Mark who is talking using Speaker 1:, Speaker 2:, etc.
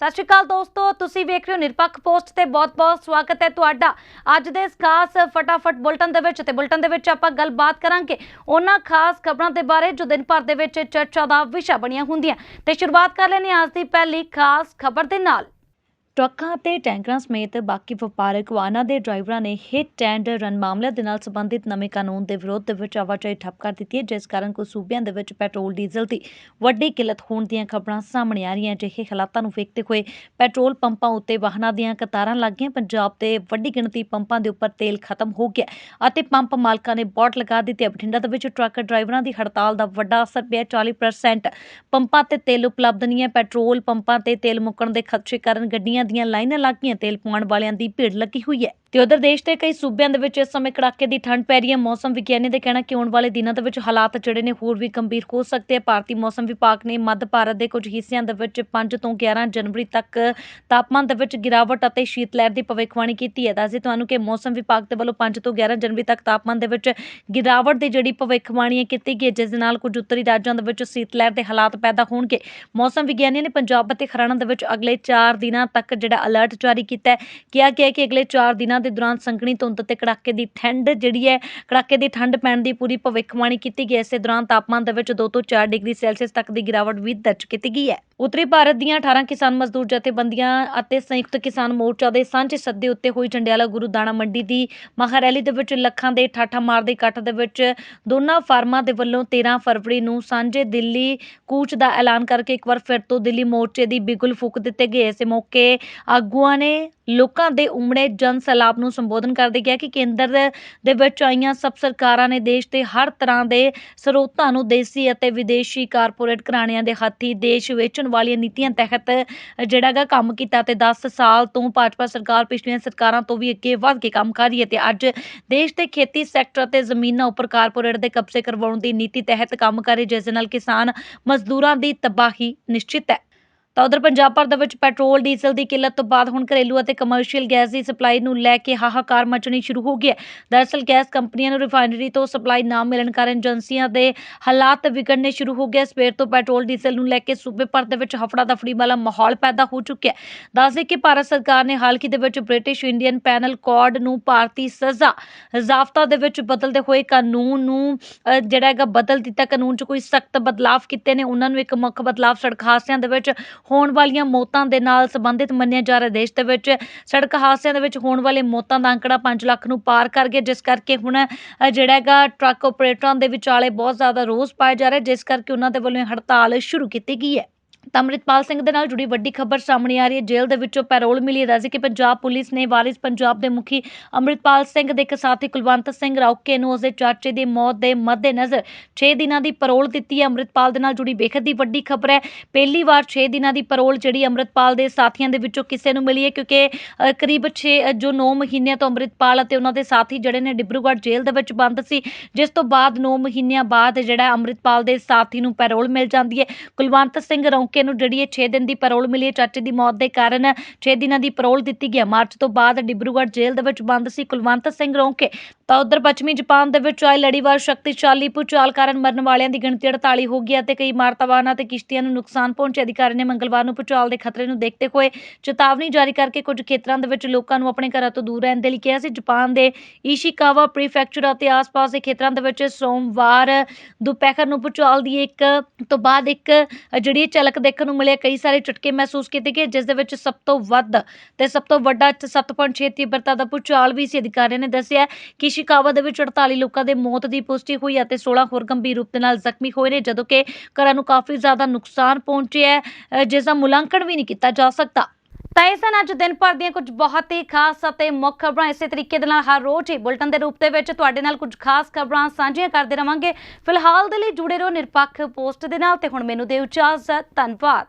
Speaker 1: ਸਤਿ ਸ਼੍ਰੀ ਅਕਾਲ ਦੋਸਤੋ, ਤੁਸੀਂ ਵੇਖ ਰਹੇ ਹੋ ਨਿਰਪੱਖ ਪੋਸਟ ਤੇ ਬਹੁਤ-ਬਹੁਤ ਸਵਾਗਤ ਹੈ ਤੁਹਾਡਾ। ਅੱਜ ਦੇ ਇਸ ਖਾਸ ਫਟਾਫਟ ਬੁਲਟਨ ਦੇ ਵਿੱਚ ਤੇ ਬੁਲਟਨ ਦੇ ਵਿੱਚ ਆਪਾਂ ਗੱਲਬਾਤ ਕਰਾਂਗੇ ਉਹਨਾਂ ਖਾਸ ਖਬਰਾਂ ਦੇ ਬਾਰੇ ਜੋ ਦਿਨ ਭਰ ਦੇ ਵਿੱਚ ਚਰਚਾ ਦਾ ਵਿਸ਼ਾ ਬਣੀਆਂ ਹੁੰਦੀਆਂ। ਤੇ ਸ਼ੁਰੂਆਤ ਕਰ ਲੈਂਦੇ ਹਾਂ ਅੱਜ ਦੀ ਪਹਿਲੀ ਖਾਸ ਖਬਰ ਦੇ ਨਾਲ। ਟਰੱਕਾਂ ਅਤੇ ਟੈਂਕਰਾਂ ਸਮੇਤ ਬਾਕੀ ਵਪਾਰਕ ਵਾਹਨਾਂ ਦੇ ਡਰਾਈਵਰਾਂ ਨੇ ਹਿੱਟ ਐਂਡ ਰਨ ਮਾਮਲਿਆਂ ਦੇ ਨਾਲ ਸੰਬੰਧਿਤ ਨਵੇਂ ਕਾਨੂੰਨ ਦੇ ਵਿਰੋਧ ਦੇ ਵਿੱਚ ਆਵਾਜਾਈ ਠੱਪ ਕਰ ਦਿੱਤੀ ਹੈ, ਜਿਸ ਕਾਰਨ ਕੁਝ ਸੂਬਿਆਂ ਦੇ ਵਿੱਚ ਪੈਟਰੋਲ, ਡੀਜ਼ਲ ਦੀ ਵੱਡੀ ਕਿੱਲਤ ਹੋਣ ਦੀਆਂ ਖਬਰਾਂ ਸਾਹਮਣੇ ਆ ਰਹੀਆਂ। ਅਜਿਹੇ ਹਾਲਾਤਾਂ ਨੂੰ ਵੇਖਦੇ ਹੋਏ ਪੈਟਰੋਲ ਪੰਪਾਂ ਉੱਤੇ ਵਾਹਨਾਂ ਦੀਆਂ ਕਤਾਰਾਂ ਲੱਗ ਗਈਆਂ। ਪੰਜਾਬ ਦੇ ਵੱਡੀ ਗਿਣਤੀ ਪੰਪਾਂ ਦੇ ਉੱਪਰ ਤੇਲ ਖਤਮ ਹੋ ਗਿਆ ਅਤੇ ਪੰਪ ਮਾਲਕਾਂ ਨੇ ਬੋਟ ਲਗਾ ਦਿੱਤੀ ਬਠਿੰਡਾ ਦੇ ਵਿੱਚ ਟਰੱਕ ਡਰਾਈਵਰਾਂ ਦੀ ਹੜਤਾਲ ਦਾ ਵੱਡਾ ਅਸਰ ਪਿਆ। 40% ਪੰਪਾਂ ਤੇ ਤੇਲ ਉਪਲਬਧ ਨਹੀਂ ਹੈ। ਪੈਟਰੋਲ ਪੰਪਾਂ ਤੇ ਤੇਲ ਮੁੱਕਣ ਦੇ ਖਦਸ਼ੇ ਕਾਰਨ ਗੱਡੀਆਂ ਦੀਆਂ ਲਾਈਨਾਂ ਲੱਗ ਗਈਆਂ ਤੇਲ ਪਵਾਉਣ ਵਾਲਿਆਂ ਦੀ ਭੀੜ ਲੱਗੀ ਹੋਈ ਹੈ। ਤੇ ਉਧਰ ਦੇਸ਼ ਦੇ ਕਈ ਸੂਬਿਆਂ ਦੇ ਵਿੱਚ ਇਸ ਸਮੇਂ ਕੜਾਕੇ ਦੀ ਠੰਡ ਪੈ ਰਹੀ ਹੈ। ਮੌਸਮ ਵਿਗਿਆਨੀ ਦੇ ਕਹਿਣਾ ਕਿ ਆਉਣ ਵਾਲੇ ਦਿਨਾਂ ਦੇ ਵਿੱਚ ਹਾਲਾਤ ਜਿਹੜੇ ਨੇ ਹੋਰ ਵੀ ਗੰਭੀਰ ਹੋ ਸਕਦੇ ਆ ਭਾਰਤੀ ਮੌਸਮ ਵਿਭਾਗ ਨੇ ਮੱਧ ਭਾਰਤ ਦੇ ਕੁਝ ਹਿੱਸਿਆਂ ਦੇ ਵਿੱਚ 5 ਤੋਂ 11 ਜਨਵਰੀ ਤੱਕ ਤਾਪਮਾਨ ਦੇ ਵਿੱਚ ਗਿਰਾਵਟ ਅਤੇ ਸ਼ੀਤ ਲਹਿਰ ਦੀ ਭਵਿੱਖਬਾਣੀ ਕੀਤੀ ਹੈ। ਦੱਸਦੇ ਤੁਹਾਨੂੰ ਕਿ ਮੌਸਮ ਵਿਭਾਗ ਦੇ ਵੱਲੋਂ 5 ਤੋਂ 11 ਜਨਵਰੀ ਤੱਕ ਤਾਪਮਾਨ ਦੇ ਵਿੱਚ ਗਿਰਾਵਟ ਦੀ ਜਿਹੜੀ ਭਵਿੱਖਬਾਣੀ ਹੈ ਕੀਤੀ ਗਈ ਹੈ, ਜਿਸ ਦੇ ਨਾਲ ਕੁਝ ਉੱਤਰੀ ਰਾਜਾਂ ਦੇ ਵਿੱਚ ਸ਼ੀਤ ਲਹਿਰ ਦੇ ਹਾਲਾਤ ਪੈਦਾ ਹੋਣਗੇ। ਮੌਸਮ ਵਿਗਿਆਨੀਆਂ ਨੇ ਪੰਜਾਬ ਅਤੇ ਹਰਿਆਣਾ ਦੇ ਵਿੱਚ ਅਗਲੇ 4 ਦਿਨਾਂ ਤੱਕ ਜਿਹੜਾ ਅਲਰਟ ਜਾਰੀ ਕੀਤਾ ਹੈ। ਕਿਹਾ ਗਿਆ ਕਿ ਅਗਲੇ 4 ਦਿਨਾਂ ਦੇ ਦੌਰਾਨ ਸੰਘਣੀ ਧੁੰਦ ਅਤੇ ਕੜਾਕੇ ਦੀ ਠੰਡ ਜਿਹੜੀ ਹੈ, ਕੜਾਕੇ ਦੀ ਠੰਡ ਪੈਣ ਦੀ ਪੂਰੀ ਭਵਿੱਖਬਾਣੀ ਕੀਤੀ ਗਈ ਹੈ। ਇਸੇ ਦੌਰਾਨ ਤਾਪਮਾਨ ਦੇ ਵਿੱਚ ਦੋ ਤੋਂ ਚਾਰ ਡਿਗਰੀ ਸੈਲਸੀਅਸ ਤੱਕ ਦੀ ਗਿਰਾਵਟ ਵੀ ਦਰਜ ਕੀਤੀ ਗਈ ਹੈ। ਉੱਤਰੀ ਭਾਰਤ ਦੀਆਂ 18 ਕਿਸਾਨ ਮਜ਼ਦੂਰ ਜਥੇਬੰਦੀਆਂ ਅਤੇ ਸੰਯੁਕਤ ਕਿਸਾਨ ਮੋਰਚਾ ਦੇ ਸਾਂਝੇ ਸੱਦੇ ਉੱਤੇ ਹੋਈ ਜੰਡਿਆਲਾ ਗੁਰੂ ਦਾਣਾ ਮੰਡੀ ਦੀ ਮਹਾਰੈਲੀ ਦੇ ਵਿੱਚ ਲੱਖਾਂ ਦੇ ਠਾਠਾ ਮਾਰਦੇ ਇਕੱਠ ਦੇ ਵਿੱਚ ਦੋਨਾਂ ਫਾਰਮਾਂ ਦੇ ਵੱਲੋਂ 13 ਫਰਵਰੀ ਨੂੰ ਸਾਂਝੇ ਦਿੱਲੀ ਕੂਚ ਦਾ ਐਲਾਨ ਕਰਕੇ ਇੱਕ ਵਾਰ ਫਿਰ ਤੋਂ ਦਿੱਲੀ ਮੋਰਚੇ ਦੀ ਬਿਗੁਲ ਫੂਕ ਦਿੱਤੇ ਗਏ। ਇਸ ਮੌਕੇ ਆਗੂਆਂ ਨੇ ਲੋਕਾਂ ਦੇ ਉਮੜੇ ਜਨ ਸੈਲਾਬ ਨੂੰ ਸੰਬੋਧਨ ਕਰਦੇ ਕਿਹਾ ਕਿ ਕੇਂਦਰ ਦੇ ਵਿੱਚ ਆਈਆਂ ਸਭ ਸਰਕਾਰਾਂ ਨੇ ਦੇਸ਼ ਦੇ ਹਰ ਤਰ੍ਹਾਂ ਦੇ ਸਰੋਤਾਂ ਨੂੰ ਦੇਸੀ ਅਤੇ ਵਿਦੇਸ਼ੀ ਕਾਰਪੋਰੇਟ ਘਰਾਣਿਆਂ ਦੇ ਹੱਥੀ ਦੇਸ਼ ਵੇਚਣ ਵਾਲੀਆਂ ਨੀਤੀਆਂ ਤਹਿਤ ਜਿਹੜਾ ਗਾ ਕੰਮ ਕੀਤਾ ਤੇ 10 ਸਾਲ ਤੋਂ ਭਾਜਪਾ ਸਰਕਾਰ, ਪਿਛਲੀਆਂ ਸਰਕਾਰਾਂ ਤੋਂ ਵੀ ਅੱਗੇ ਵੱਧ ਕੇ ਕੰਮ ਕਰ ਰਹੀ ਹੈ ਤੇ ਅੱਜ ਦੇਸ਼ ਦੇ ਖੇਤੀ ਸੈਕਟਰ ਅਤੇ ਜ਼ਮੀਨਾਂ ਉੱਪਰ ਕਾਰਪੋਰੇਟ ਦੇ ਕਬਜ਼ੇ ਕਰਵਾਉਣ ਦੀ ਨੀਤੀ ਤਹਿਤ ਕੰਮ ਕਰ ਰਹੀ ਜਿਸ ਨਾਲ ਕਿਸਾਨ ਮਜ਼ਦੂਰਾਂ ਦੀ ਤਬਾਹੀ ਨਿਸ਼ਚਿਤ ਹੈ। ਤਾਂ ਉਧਰ ਪੰਜਾਬ ਭਰ ਦੇ ਵਿੱਚ ਪੈਟਰੋਲ, ਡੀਜ਼ਲ ਦੀ ਕਿੱਲਤ ਤੋਂ ਬਾਅਦ ਹੁਣ ਘਰੇਲੂ ਅਤੇ ਕਮਰਸ਼ੀਅਲ ਗੈਸ ਦੀ ਸਪਲਾਈ ਨੂੰ ਲੈ ਕੇ ਹਾਹਾਕਾਰ ਮਚਣੀ ਸ਼ੁਰੂ ਹੋ ਗਈ ਹੈ। ਦਰਅਸਲ ਗੈਸ ਕੰਪਨੀਆਂ ਨੂੰ ਰਿਫਾਈਨਰੀ ਤੋਂ ਸਪਲਾਈ ਨਾ ਮਿਲਣ ਕਾਰਨ ਏਜੰਸੀਆਂ ਦੇ ਹਾਲਾਤ ਵਿਗੜਨੇ ਸ਼ੁਰੂ ਹੋ ਗਏ। ਸਵੇਰ ਤੋਂ ਪੈਟਰੋਲ, ਡੀਜ਼ਲ ਨੂੰ ਲੈ ਕੇ ਸੂਬੇ ਭਰ ਦੇ ਵਿੱਚ ਹਫੜਾ ਦਫੜੀ ਵਾਲਾ ਮਾਹੌਲ ਪੈਦਾ ਹੋ ਚੁੱਕਿਆ ਹੈ। ਦੱਸਦੇ ਕਿ ਭਾਰਤ ਸਰਕਾਰ ਨੇ ਹਾਲ ਹੀ ਦੇ ਵਿੱਚ ਬ੍ਰਿਟਿਸ਼ ਇੰਡੀਅਨ ਪੈਨਲ ਕੋਡ ਨੂੰ ਭਾਰਤੀ ਸਜ਼ਾ, ਜ਼ਾਬਤਾ ਦੇ ਵਿੱਚ ਬਦਲਦੇ ਹੋਏ ਕਾਨੂੰਨ ਨੂੰ ਜਿਹੜਾ ਹੈਗਾ ਬਦਲ ਦਿੱਤਾ। ਕਾਨੂੰਨ 'ਚ ਕੋਈ ਸਖਤ ਬਦਲਾਵ ਕੀਤੇ ਨੇ। ਉਹਨਾਂ ਨੂੰ ਇੱਕ ਮੁੱਖ ਬਦਲਾਵ ਸੜਕ ਹਾਦਸਿਆਂ ਦੇ ਵਿੱਚ ਹੋਣ ਵਾਲੀਆਂ ਮੌਤਾਂ ਦੇ ਨਾਲ ਸੰਬੰਧਿਤ ਮੰਨਿਆ ਜਾ ਰਿਹਾ ਦੇਸ਼ ਦੇ ਵਿੱਚ, ਸੜਕ ਹਾਦਸਿਆਂ ਦੇ ਵਿੱਚ ਹੋਣ ਵਾਲੇ ਮੌਤਾਂ ਦਾ ਅੰਕੜਾ 5 ਲੱਖ ਨੂੰ ਪਾਰ ਕਰ ਗਿਆ, ਜਿਸ ਕਰਕੇ ਹੁਣ ਜਿਹੜਾ ਹੈਗਾ ਟਰੱਕ ਆਪਰੇਟਰਾਂ ਦੇ ਵਿਚਾਲੇ ਬਹੁਤ ਜ਼ਿਆਦਾ ਰੋਸ ਪਾਇਆ ਜਾ ਰਿਹਾ, ਜਿਸ ਕਰਕੇ ਉਹਨਾਂ ਦੇ ਵੱਲੋਂ ਹੜਤਾਲ ਸ਼ੁਰੂ ਕੀਤੀ ਗਈ ਹੈ। ਤਾਂ ਅੰਮ੍ਰਿਤਪਾਲ ਸਿੰਘ ਦੇ ਨਾਲ ਜੁੜੀ ਵੱਡੀ ਖਬਰ ਸਾਹਮਣੇ ਆ ਰਹੀ ਹੈ। ਜੇਲ੍ਹ ਦੇ ਵਿੱਚੋਂ ਪੈਰੋਲ ਮਿਲੀ ਹੈ। ਦੱਸਦੇ ਕਿ ਪੰਜਾਬ ਪੁਲਿਸ ਨੇ ਵਾਰਿਸ ਪੰਜਾਬ ਦੇ ਮੁਖੀ ਅੰਮ੍ਰਿਤਪਾਲ ਸਿੰਘ ਦੇ ਇੱਕ ਸਾਥੀ ਕੁਲਵੰਤ ਸਿੰਘ ਰੌਕੇ ਨੂੰ ਉਸਦੇ ਚਾਚੇ ਦੀ ਮੌਤ ਦੇ ਮੱਦੇਨਜ਼ਰ 6 ਦਿਨਾਂ ਦੀ ਪੈਰੋਲ ਦਿੱਤੀ ਹੈ। ਅੰਮ੍ਰਿਤਪਾਲ ਦੇ ਨਾਲ ਜੁੜੀ ਬੇਖਤ ਦੀ ਵੱਡੀ ਖਬਰ ਹੈ। ਪਹਿਲੀ ਵਾਰ 6 ਦਿਨਾਂ ਦੀ ਪੈਰੋਲ ਜਿਹੜੀ ਅੰਮ੍ਰਿਤਪਾਲ ਦੇ ਸਾਥੀਆਂ ਦੇ ਵਿੱਚੋਂ ਕਿਸੇ ਨੂੰ ਮਿਲੀ ਹੈ ਕਿਉਂਕਿ ਕਰੀਬ 6 ਜੋ 9 ਮਹੀਨਿਆਂ ਤੋਂ ਅੰਮ੍ਰਿਤਪਾਲ ਅਤੇ ਉਹਨਾਂ ਦੇ ਸਾਥੀ ਜਿਹੜੇ ਨੇ ਡਿਬਰੂਗੜ੍ਹ ਜੇਲ੍ਹ ਦੇ ਵਿੱਚ ਬੰਦ ਸੀ। ਜਿਸ ਤੋਂ ਬਾਅਦ 9 ਮਹੀਨਿਆਂ ਬਾਅਦ ਜਿਹੜਾ ਅੰਮ੍ਰਿਤਪਾਲ ਦੇ ਸਾਥੀ ਨੂੰ ਪੈਰੋਲ ਮਿਲ ਜਾਂਦੀ ਹੈ। ਕੁਲਵੰਤ ਸਿੰਘ ਰੌਕੇ ਨੂੰ ਜਿਹੜੀ ਇਹ 6 ਦਿਨ ਦੀ ਪੈਰੋਲ ਮਿਲੀ ਹੈ, ਚਾਚੇ ਦੀ ਮੌਤ ਦੇ ਕਾਰਨ 6 ਦਿਨਾਂ ਦੀ ਪੈਰੋਲ ਦਿੱਤੀ ਗਈ ਹੈ। ਮਾਰਚ ਤੋਂ ਬਾਅਦ ਡਿਬਰੂਗੜ੍ਹ ਜੇਲ੍ਹ ਦੇ ਵਿੱਚ ਬੰਦ ਸੀ ਕੁਲਵੰਤ ਸਿੰਘ ਰੌਂਕੇ। ਤਾਂ ਉਧਰ ਪੱਛਮੀ ਜਾਪਾਨ ਦੇ ਵਿੱਚ ਆਏ ਲੜੀਵਾਰ ਸ਼ਕਤੀਸ਼ਾਲੀ ਭੂਚਾਲ ਕਾਰਨ ਮਰਨ ਵਾਲਿਆਂ ਦੀ ਗਿਣਤੀ 48 ਹੋ ਗਈ ਹੈ ਤੇ ਕਈ ਇਮਾਰਤਾਂ ਤੇ ਕਿਸ਼ਤੀਆਂ ਨੂੰ ਨੁਕਸਾਨ ਪਹੁੰਚੇ। ਅਧਿਕਾਰੀਆਂ ਨੇ ਮੰਗਲਵਾਰ ਨੂੰ ਭੂਚਾਲ ਦੇ ਖਤਰੇ ਨੂੰ ਦੇਖਦੇ ਹੋਏ ਚੇਤਾਵਨੀ ਜਾਰੀ ਕਰਕੇ ਕੁਝ ਖੇਤਰਾਂ ਦੇ ਵਿੱਚ ਲੋਕਾਂ ਨੂੰ ਆਪਣੇ ਘਰਾਂ ਤੋਂ ਦੂਰ ਰਹਿਣ ਦੇ ਲਈ ਕਿਹਾ ਸੀ। ਜਾਪਾਨ ਦੇ ਇਸ਼ੀਕਾਵਾ ਪ੍ਰੀਫੈਕਚਰ ਅਤੇ ਆਸ-ਪਾਸ ਦੇ ਖੇਤਰਾਂ ਦੇ ਵਿੱਚ ਸੋਮਵਾਰ ਦੁਪਹਿਰ ਨੂੰ ਭੂਚਾਲ ਦੀ ਇੱਕ ਤੋਂ ਬਾਅਦ ਇੱਕ ਜਿਹੜੀ ਝਲਕ ਦੇਖਣ ਨੂੰ ਮਿਲਿਆ। ਕਈ ਸਾਰੇ ਝਟਕੇ ਮਹਿਸੂਸ ਕੀਤੇ ਗਏ, ਜਿਸ ਦੇ ਵਿੱਚ ਸਭ ਤੋਂ ਵੱਧ ਤੇ ਸਭ ਤੋਂ ਵੱਡਾ 7.6 ਤੀਬਰਤਾ ਦਾ ਭੂਚਾਲ ਵੀ ਸੀ। ਅਧਿਕਾਰੀਆਂ ਨੇ ਦੱਸਿਆ ਕਿ ਸ਼ਿਕਾਵਾ ਦੇ ਵਿੱਚ 48 ਲੋਕਾਂ ਦੇ ਮੌਤ ਦੀ ਪੁਸ਼ਟੀ ਹੋਈ ਅਤੇ 16 ਹੋਰ ਗੰਭੀਰ ਰੂਪ ਦੇ ਨਾਲ ਜ਼ਖਮੀ ਹੋਏ ਨੇ, ਜਦੋਂ ਕਿ ਘਰਾਂ ਨੂੰ ਕਾਫੀ ਜ਼ਿਆਦਾ ਨੁਕਸਾਨ ਪਹੁੰਚਿਆ ਹੈ ਜਿਸ ਦਾ ਮੁਲਾਂਕਣ ਵੀ ਨਹੀਂ ਕੀਤਾ ਜਾ ਸਕਦਾ। ਤਾਂ ਇਹ ਸਨ ਅੱਜ ਦਿਨ ਭਰ ਦੀਆਂ ਕੁਝ ਬਹੁਤ ਹੀ ਖਾਸ ਅਤੇ ਮੁੱਖ ਖਬਰਾਂ। ਇਸੇ ਤਰੀਕੇ ਦੇ ਨਾਲ ਹਰ ਰੋਜ਼ ਹੀ ਬੁਲਟਨ ਦੇ ਰੂਪ ਦੇ ਵਿੱਚ ਤੁਹਾਡੇ ਨਾਲ ਕੁਝ ਖਾਸ ਖਬਰਾਂ ਸਾਂਝੀਆਂ ਕਰਦੇ ਰਵਾਂਗੇ। ਫਿਲਹਾਲ ਦੇ ਲਈ ਜੁੜੇ ਰਹੋ ਨਿਰਪੱਖ ਪੋਸਟ ਦੇ ਨਾਲ ਤੇ ਹੁਣ ਮੈਨੂੰ ਦਿਓ ਇਜਾਜ਼ਤ। ਧੰਨਵਾਦ।